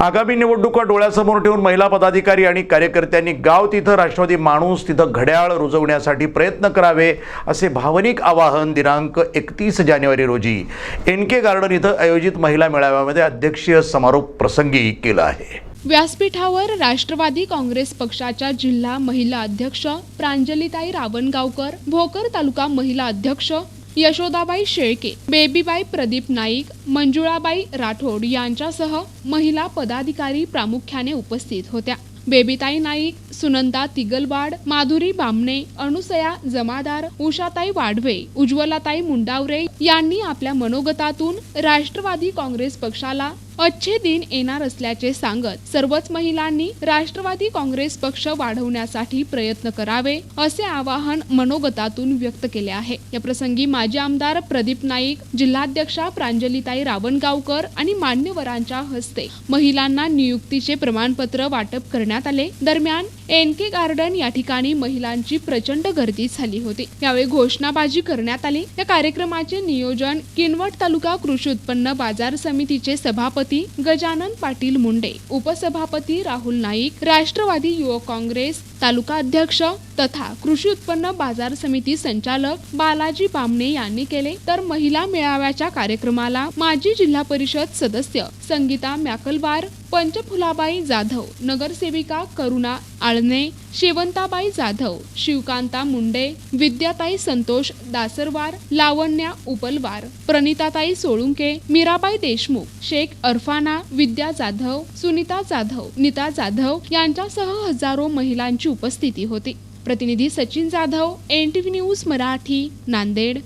आगामी निवडणुका डोळ्यासमोर ठेवून महिला पदाधिकारी आणि कार्यकर्त्यांनी गाव तिथं राष्ट्रवादी माणूस तिथं घड्याळ रुजवण्यासाठी प्रयत्न करावे असे भावनिक आवाहन दिनांक एकतीस जानेवारी रोजी एन के गार्डन इथं आयोजित महिला मेळाव्यामध्ये अध्यक्षीय समारोप प्रसंगी केलं आहे. व्यासपीठावर राष्ट्रवादी काँग्रेस पक्षाच्या जिल्हा महिला अध्यक्ष प्रांजलिताई रावणगावकर भोकर तालुका महिला अध्यक्ष यशोदाबाई शेळके बेबीबाई प्रदीप नाईक मंजुळाबाई राठोड यांच्यासह महिला पदाधिकारी प्रामुख्याने उपस्थित होत्या. बेबीताई नाईक सुनंदा तिगलवाड माधुरी बामणे अनुसया जमादार उषाताई वाढवे उज्ज्वलाताई मुंडावरे यांनी आपल्या मनोगतातून राष्ट्रवादी काँग्रेस पक्षाला अच्छे दिन येणार असल्याचे सांगत सर्वच महिलांनी राष्ट्रवादी काँग्रेस पक्ष वाढवण्यासाठी प्रयत्न करावे असे आवाहन मनोगतातून व्यक्त केले आहे. या प्रसंगी माजी आमदार प्रदीप नाईक जिल्हाध्यक्षा प्रांजलीताई रावणगावकर आणि मान्यवरांच्या हस्ते महिलांना नियुक्तीचे प्रमाणपत्र वाटप करण्यात आले. दरम्यान एन के गार्डन या ठिकाणी महिलांची प्रचंड गर्दी झाली होती. यावेळी घोषणाबाजी करण्यात आली. या कार्यक्रमाचे नियोजन किनवट तालुका कृषी उत्पन्न बाजार समितीचे सभापती गजानन पाटील मुंडे उपसभापती राहुल नाईक राष्ट्रवादी युवक काँग्रेस तालुका अध्यक्ष तथा कृषी उत्पन्न बाजार समिती संचालक बालाजी बामणे यांनी केले. तर महिला मेळाव्याच्या कार्यक्रमाला माजी जिल्हा परिषद सदस्य संगीता मॅकलवार पंचफुलाबाई जाधव नगरसेविका करुणा आळणे शेवंताबाई जाधव शिवकांता मुंडे विद्याताई संतोष दासरवार लावण्या उपलवार प्रणिताताई सोळुंके मीराबाई देशमुख शेख अरफाना विद्या जाधव सुनीता जाधव नीता जाधव यांच्यासह हजारो महिलांची उपस्थिती होती. प्रतिनिधी सचिन जाधव एन न्यूज मराठी नांदेड.